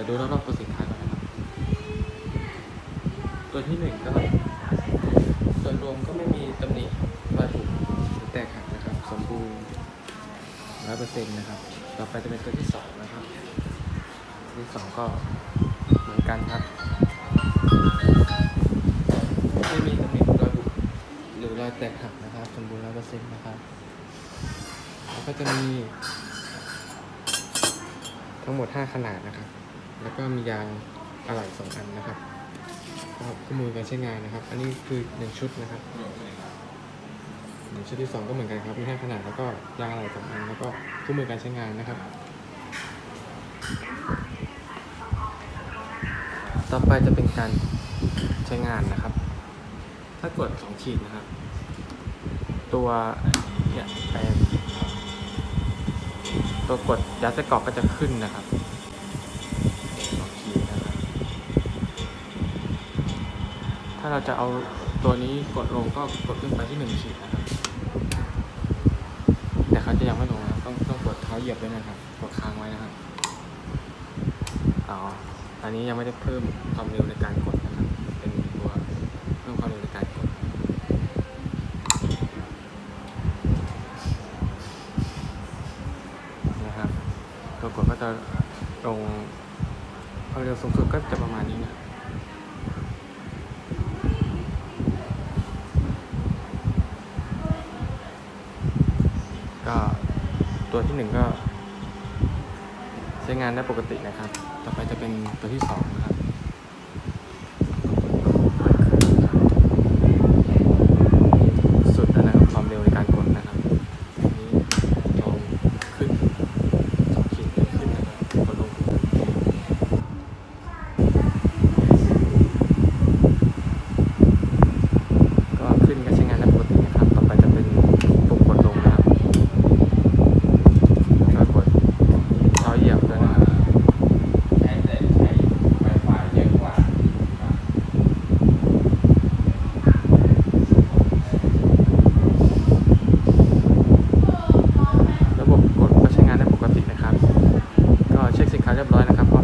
ดี๋ยวดูรอบๆตัวสินค้าก่อนนะครับ ตัวที่หนึ่งก็ส่วนรวมก็ไม่มีตำหนิรอยบุบหรือแตกหักนะครับ สมบูรณ์ร้อยเปอร์เซ็นต์นะครับ ต่อไปจะเป็นตัวที่สองนะครับที่สองก็เหมือนกันครับไม่มีตำหนิรอยบุบหรือรอยแตกหักนะครับ สมบูรณ์ร้อยเปอร์เซ็นต์นะครับแล้วก็จะมีทั้งหมด 5 ขนาดนะครับ แล้วก็มียางอะไหล่2อันนะครับครับคู่มือการใช้งานนะครับ อันนี้คือ1ชุดนะครับหนึ่งชุดที่2ก็เหมือนกันครับมี5ขนาดแล้วก็ยางอะไหล่2อันแล้วก็คู่มือการใช้งานนะครับ ต่อไปจะเป็นการใช้งานนะครับ ถ้ากด2ขีดนะครับ ตัวเนี่ยแปลงตัวกดยัดไส้กรอกก็จะขึ้นนะครับ ถ้าเราจะเอาตัวนี้กดลงก็กดขึ้นไปที่หนึ่งขีดนะครับ แต่เขาจะยังไม่ลงนะต้องต้องกดเท้าเหยียบด้วยนะครับ กดค้างไว้นะครับ อ๋อ อันนี้ยังไม่ได้เพิ่มความเร็วในการกดนะครับ เป็นตัวเพิ่มความเร็วในการกดนะครับตัวกดก็จะลงความเร็วสูงสุดก็จะประมาณนี้นะ ก็ตัวที่หนึ่งก็ ใช้งานได้ปกตินะครับ ต่อไปจะเป็นตัวที่สองนะครับ เรียบร้อยนะครับ